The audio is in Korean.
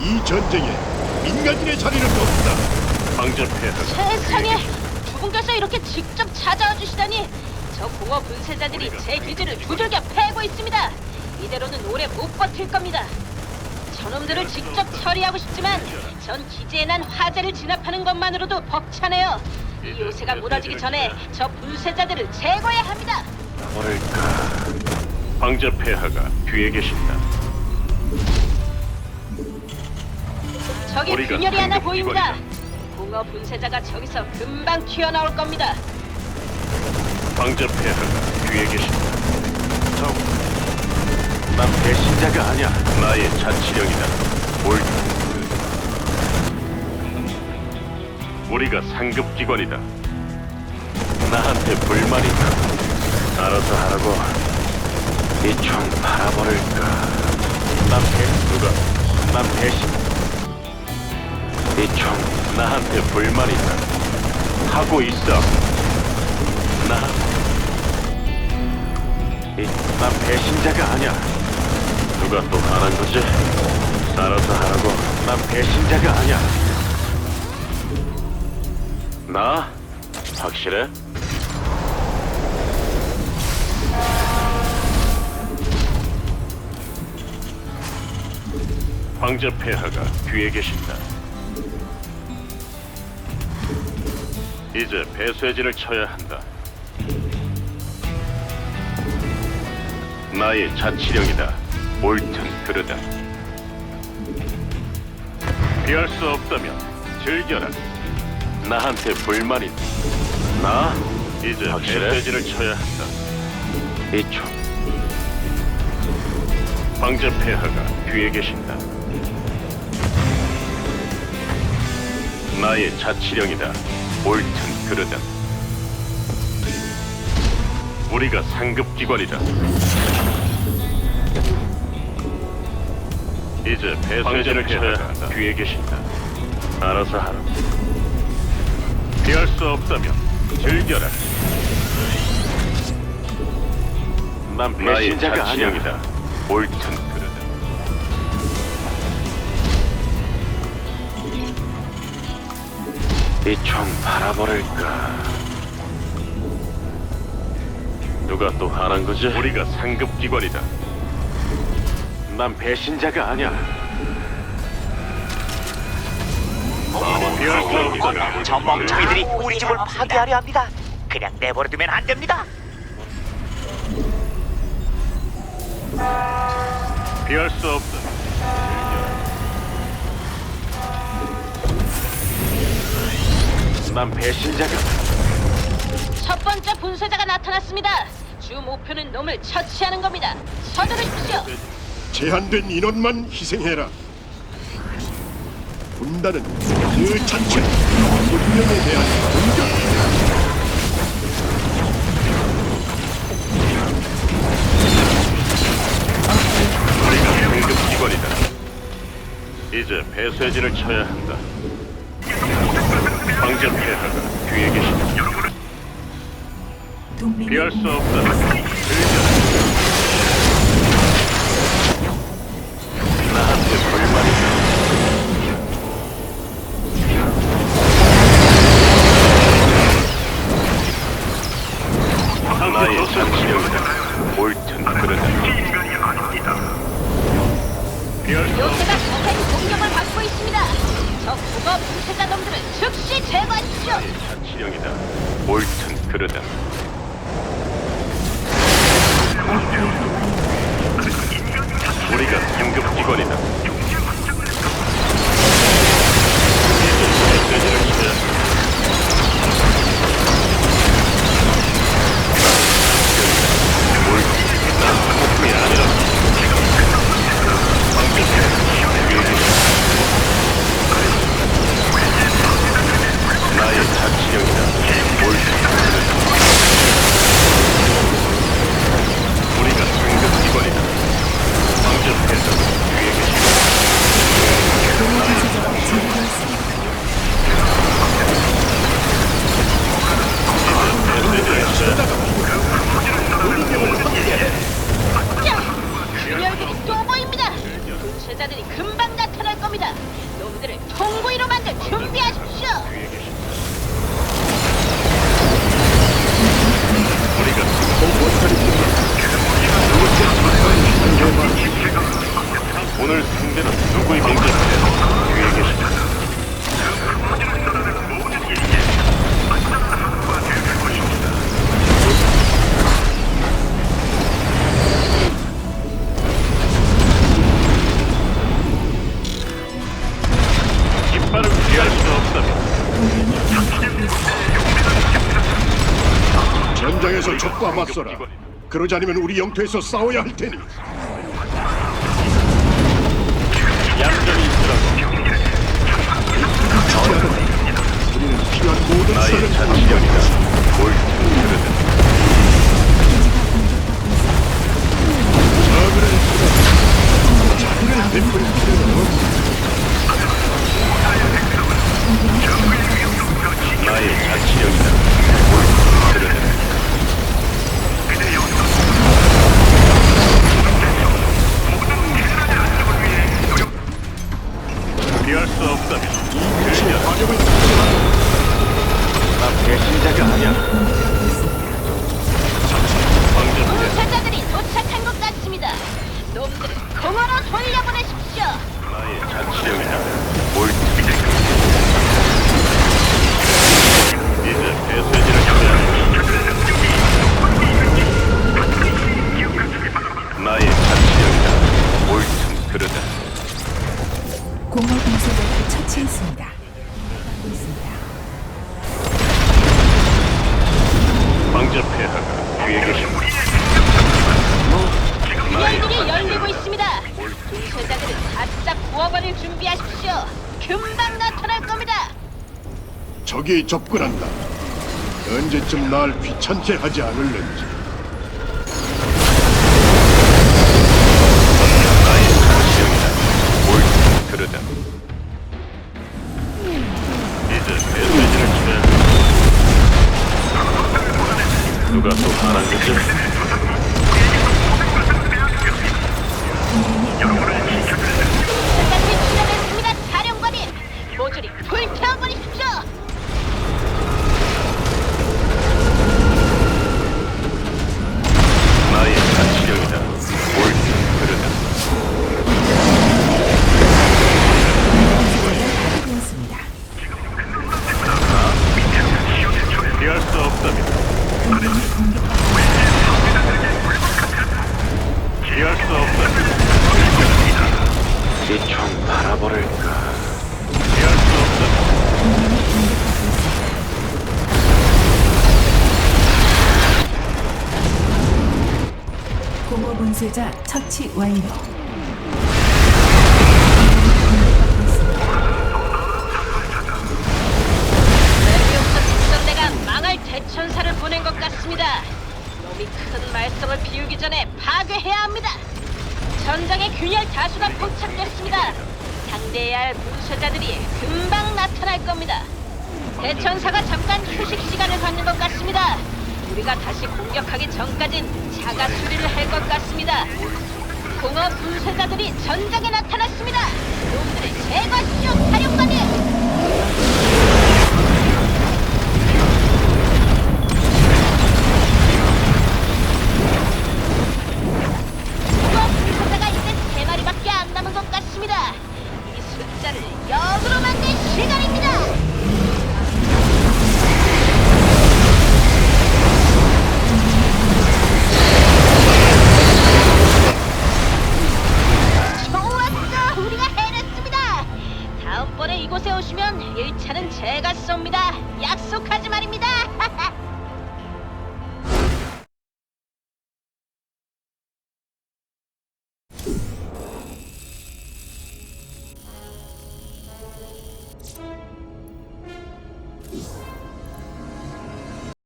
이 전쟁에 민간인의 자리는 없다. 폐하가 세상에 두 분께서 이렇게 직접 찾아와 주시다니 저 공허 분쇄자들이 제 기지를 두들겨 패고 있습니다. 이대로는 오래 못 버틸 겁니다. 저놈들을 직접 처리하고 싶지만 전 기지에 난 화재를 진압하는 것만으로도 벅차네요. 이 요새가 무너지기 전에 저 분쇄자들을 제거해야 합니다. 뭐랄까 폐하가 뒤에 계신다. 저기 우리가 균열이 하나 보입니다. 공허 분쇄자가 저기서 금방 튀어나올 겁니다. 폐하가 뒤에 계신다. 저, 난 배신자가 아니야. 나의 자치령이다. 옳다. 우리가 상급 기관이다. 나한테 불만 있다. 알아서 하라고. 이총 바라버릴까. 난 배, 누가 난 배신. 이총 나한테 불만 있다. 하고 있어. 나, 이, 난 배신자가 아니야. 누가 또 하는 거지? 알아서 하라고. 난 배신자가 아니야. 나? 확실해? 황제 폐하가 뒤에 계신다. 이제 배쇄진을 쳐야 한다. 나의 자치령이다. 옳든 그르다. 피할 수 없다면 즐겨라. 나한테 불만 있다. 나 이제 확실해? 배쇄진을 쳐야 한다. 이 총, 황제 폐하가 뒤에 계신다. 나의 자치령이다. 옳든 그르든. 우리가 상급 기관이다. 이제 쳐야 한다. 뒤에 계신다. 알아서 하라. 피할 수 없다면 즐겨라. 난 배신자가. 자치령이다. 옳든 이총 바라버릴까. 누가 또 하는 거지? 우리가 상급 기관이다. 난 배신자가 아니야. 피할 수 없다면 저 멍청이들이 우리 집을 파괴하려 합니다. 그냥 내버려두면 안 됩니다. 피할 수 없다. 난 배신자가 첫 번째 분쇄자가 나타났습니다. 주 목표는 놈을 처치하는 겁니다. 서두르십시오. 제한된 인원만 희생해라. 군단은 그 자체 운명에 대한 공격. 우리가 상급 기관이다. 이제 배쇄진을 쳐야 한다. 황제 폐하가 뒤에 계신다. 피할 수 없다. 나한테 불만 있다. 나의 자치령이다. 옳든 그르든. 피할 수 없다. 요새가 거센 공격을 받고 있습니다. 저 국어 분쇄자 놈들을 즉시 제거하십시오. 자치령이다. 옳든 그르든. 우리가 상급 기관이다. 맞서라. 그러지 않으면 우리 영토에서 싸워야 할 테니. 얌전히 있으라고 우리는 필요한 모든 나의 수를 자치령이다 옳든 그르든 자기를 베풀 필요는 없어. 분쇄자들이 도착한 것 같습니다. 놈들을 공허로 돌려보내십시오. 나의 자치령이다 구워버릴 준비하십시오. 금방 나타날 겁니다. 적이 접근한다. 언제쯤 날 귀찮게 하지 않을는지. 없다면 피할 수 없다면 이총 바라버릴까. 피할 수 없다면 공허 분쇄자 처치 완료. 큰 말썽을 피우기 전에 파괴해야 합니다. 전장에 균열 다수가 포착됐습니다. 상대해야 할 분쇄자들이 금방 나타날 겁니다. 대천사가 잠깐 휴식 시간을 갖는 것 같습니다. 우리가 다시 공격하기 전까진 자가 수리를 할 것 같습니다. 공허 분쇄자들이 전장에 나타났습니다. 놈들을 제거하시오, 사령관님! 이 숫자를 역으로 만들 시간입니다. 좋았어, 우리가 해냈습니다. 다음번에 이곳에 오시면 1차는 제가 쏩니다. 약속하지 말입니다.